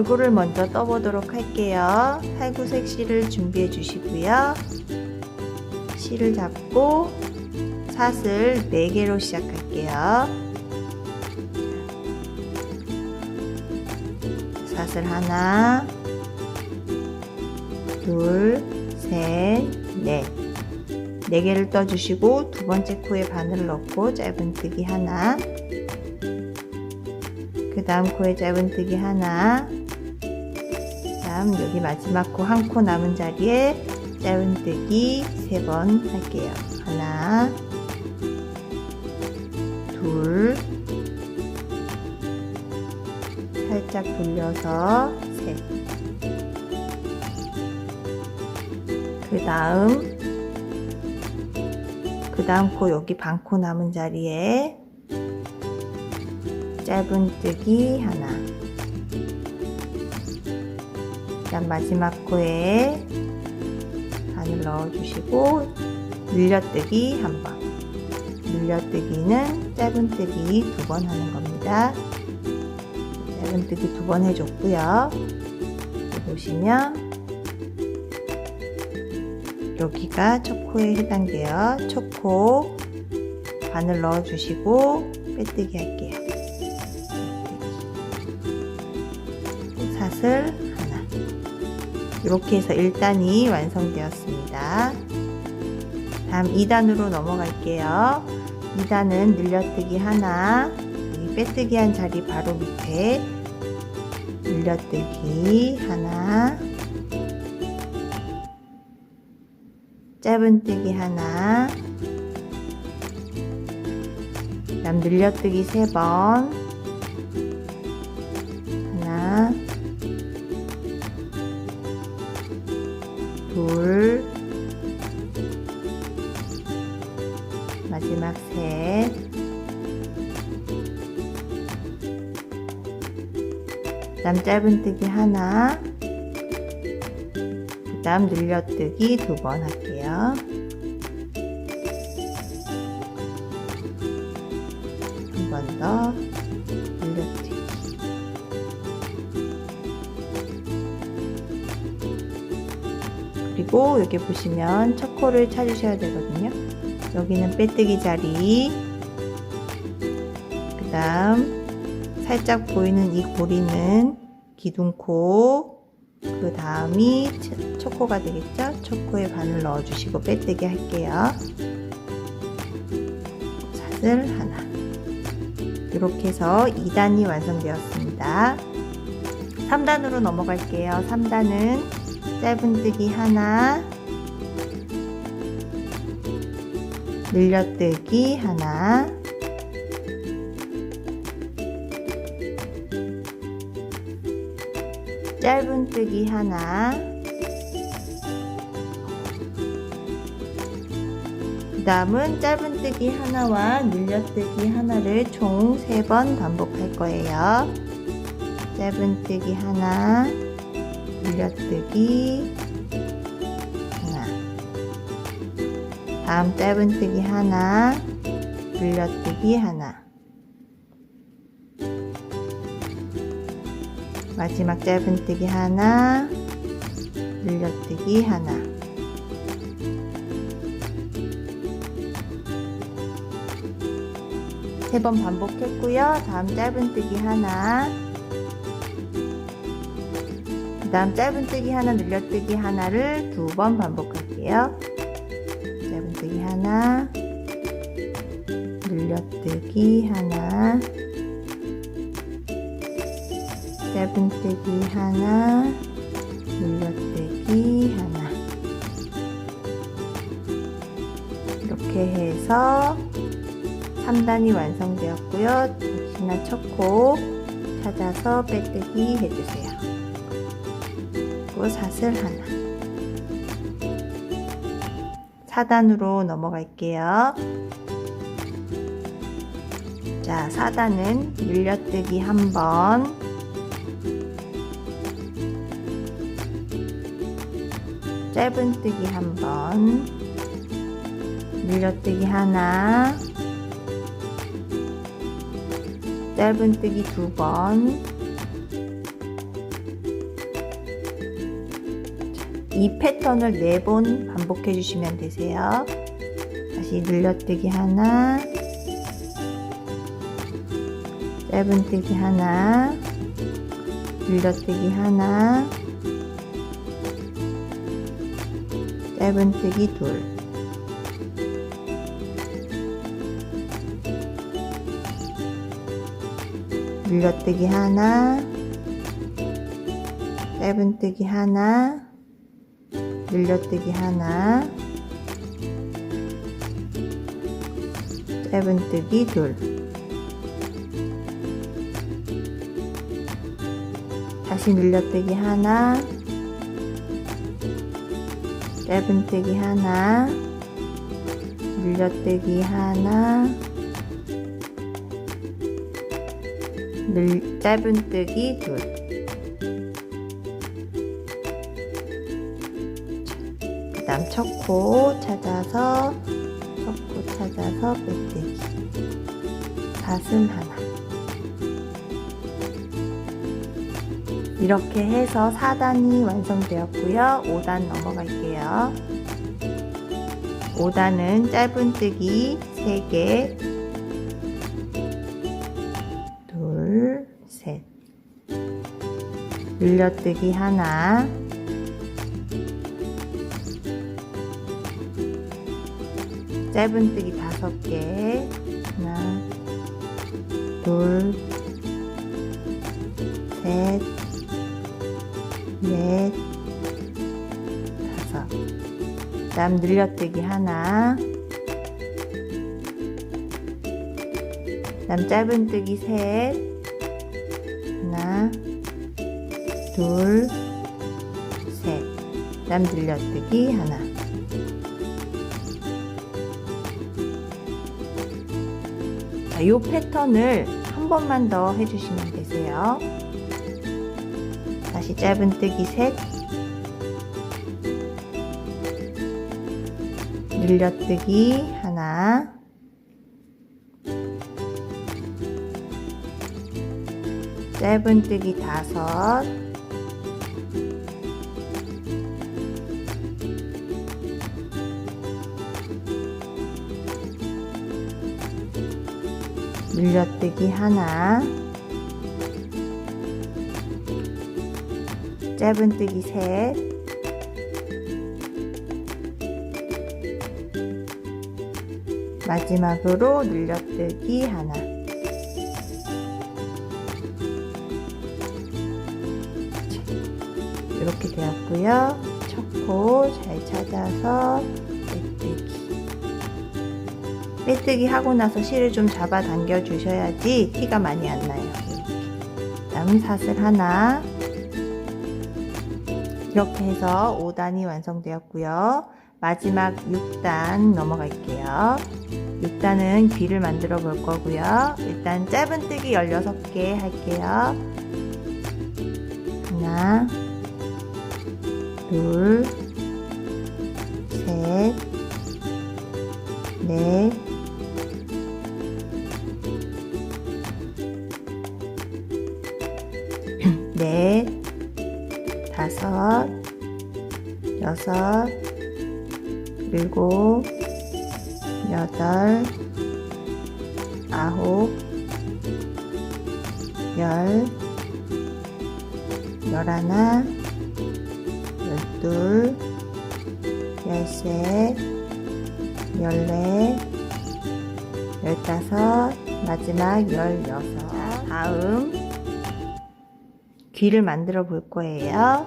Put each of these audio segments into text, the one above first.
얼굴을 먼저 떠보도록 할게요. 살구색 실을 준비해 주시고요. 실을 잡고 사슬 4개로 시작할게요. 사슬 하나, 둘, 셋, 넷. 네 개를 떠주시고 두 번째 코에 바늘을 넣고 짧은뜨기 하나 그 다음 코에 짧은뜨기 하나 그 다음 여기 마지막 코 한 코 남은 자리에 짧은뜨기 세번 할게요. 하나 둘 살짝 돌려서 셋. 그 다음 그 다음 코 여기 반 코 남은 자리에 짧은뜨기 하나 그다음 마지막 코에 바늘 넣어주시고 늘려뜨기 한번 늘려뜨기는 짧은뜨기 두 번 하는 겁니다 짧은뜨기 두 번 해줬고요 보시면 여기가 첫 코에 해당돼요. 첫코 바늘 넣어주시고 빼뜨기 할게요. 사슬 이렇게 해서 1단이 완성되었습니다. 다음 2단으로 넘어갈게요. 2단은 늘려뜨기 하나 이 빼뜨기 한 자리 바로 밑에 늘려뜨기 하나 짧은뜨기 하나 그다음 늘려뜨기 세번 둘. 마지막 셋. 그다음 짧은뜨기 하나. 그 다음 늘려뜨기 두 번 할게요. 그리고 여기 보시면 첫 코를 찾으셔야 되거든요. 여기는 빼뜨기 자리. 그 다음 살짝 보이는 이 고리는 기둥코 그 다음이 초코가 되겠죠? 초코에 바늘 넣어주시고 빼뜨기 할게요. 사슬 하나. 이렇게 해서 2단이 완성되었습니다. 3단으로 넘어갈게요. 3단은 짧은뜨기 하나, 늘려뜨기 하나, 짧은뜨기 하나 그 다음은 짧은뜨기 하나와 늘려뜨기 하나를 총 3번 반복할 거예요. 짧은뜨기 하나 늘려뜨기. 하나. 다음 짧은뜨기 하나 늘려뜨기 하나. 마지막 짧은뜨기 하나 늘려뜨기 하나. 세 번 반복했고요. 다음 짧은뜨기 하나 그 다음 짧은뜨기 하나 늘려뜨기 하나를 두 번 반복할게요. 짧은뜨기 하나 늘려뜨기 하나 짧은뜨기 하나 늘려뜨기 하나. 이렇게 해서 3단이 완성되었고요. 역시나 첫코 찾아서 빼뜨기 해주세요 그리고 사슬 하나. 4단으로 넘어갈게요. 자 4단은 늘려뜨기 한번. 짧은뜨기 한 번, 늘려뜨기 하나, 짧은뜨기 두 번, 이 패턴을 네번 반복해 주시면 되세요. 다시 늘려뜨기 하나, 짧은뜨기 하나, 늘려뜨기 하나, 짧은뜨기 둘. 늘려뜨기 하나, 짧은뜨기 하나, 늘려뜨기 하나, 짧은뜨기 둘. 다시 늘려뜨기 하나, 짧은뜨기 하나, 늘려뜨기 하나, 늘 짧은뜨기 둘. 다음 첫코 찾아서 첫코 찾아서 빼뜨기. 사슴 하나. 이렇게 해서 4단이 완성되었고요. 5단 넘어갈게요. 5단은 짧은뜨기 3개, 둘, 셋. 늘려뜨기 하나, 짧은뜨기 다섯 개, 하나, 둘, 셋, 넷, 다섯. 다음 늘려뜨기 하나. 다음 짧은뜨기 셋. 하나, 둘, 셋. 다음 늘려뜨기 하나. 자, 요 패턴을 한 번만 더 해주시면 되세요. 다시 짧은뜨기 셋. 늘려뜨기 하나. 짧은뜨기 다섯 늘려뜨기 하나. 짧은뜨기 셋. 마지막으로 늘려뜨기 하나. 이렇게 되었고요. 첫코잘 찾아서 빼뜨기 하고 나서 실을 좀 잡아 당겨 주셔야지 티가 많이 안 나요 이렇게. 다음 사슬 하나 이렇게 해서 5단이 완성되었고요. 마지막 6단 넘어갈게요. 6단은 귀를 만들어 볼 거고요. 일단 짧은 뜨기 16개 할게요. 하나, 둘, 셋, 넷, 넷, 다섯, 여섯, 일곱, 여덟, 아홉, 열, 열하나, 열둘, 열셋, 열넷, 열다섯, 마지막 열여섯. 다음 귀를 만들어 볼 거예요.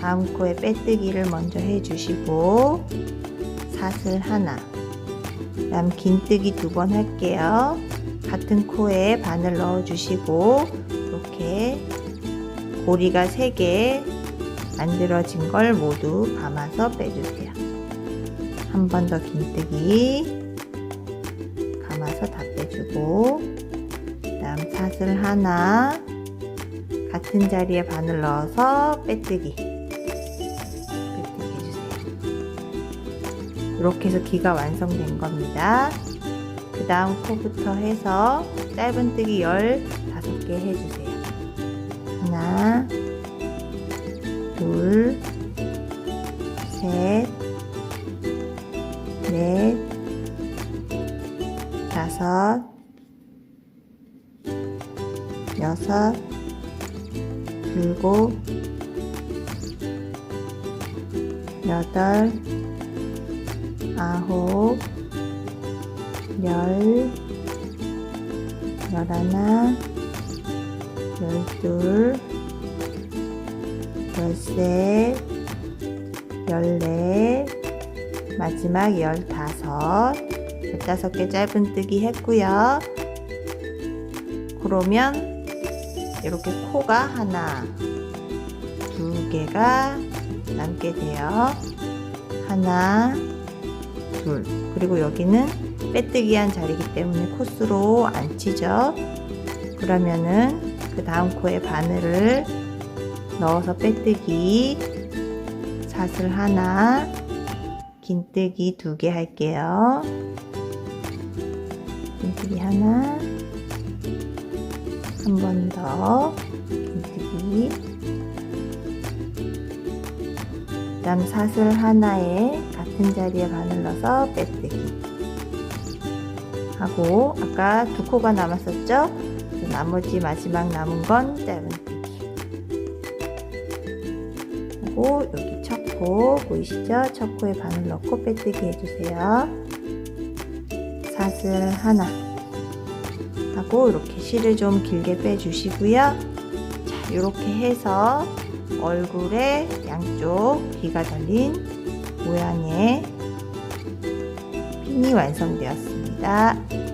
다음 코에 빼뜨기를 먼저 해주시고 사슬 하나 다음 긴뜨기 두 번 할게요. 같은 코에 바늘 넣어주시고 이렇게 고리가 3개 만들어진 걸 모두 감아서 빼주세요. 한 번 더 긴뜨기 감아서 다 빼주고 다음 사슬 하나 같은 자리에 바늘 넣어서 빼뜨기. 빼뜨기 해주세요. 이렇게 해서 귀가 완성된 겁니다. 그 다음 코부터 해서 짧은뜨기 15개 해주세요. 하나 둘 셋, 넷, 다섯, 여섯, 일곱, 여덟, 아홉, 열, 열하나, 열둘, 열셋, 열넷, 마지막 열다섯, 열다섯 개 짧은뜨기 했고요. 그러면 이렇게 코가 하나, 두 개가 남게 돼요. 하나, 둘. 그리고 여기는 빼뜨기 한 자리이기 때문에 코스로 안 치죠. 그러면은 그 다음 코에 바늘을 넣어서 빼뜨기 사슬 하나, 긴뜨기 두 개 할게요. 긴뜨기 하나, 한 번 더, 긴뜨기. 그 다음 사슬 하나에 같은 자리에 바늘 넣어서 빼뜨기. 하고, 아까 두 코가 남았었죠? 그 나머지 마지막 남은 건 짧은뜨기. 하고, 여기 첫 코 보이시죠? 첫 코에 바늘 넣고 빼뜨기 해주세요. 사슬 하나. 하고, 이렇게 실을 좀 길게 빼주시고요. 자, 이렇게 해서 얼굴에 양쪽 귀가 달린 모양의 핀이 완성되었습니다.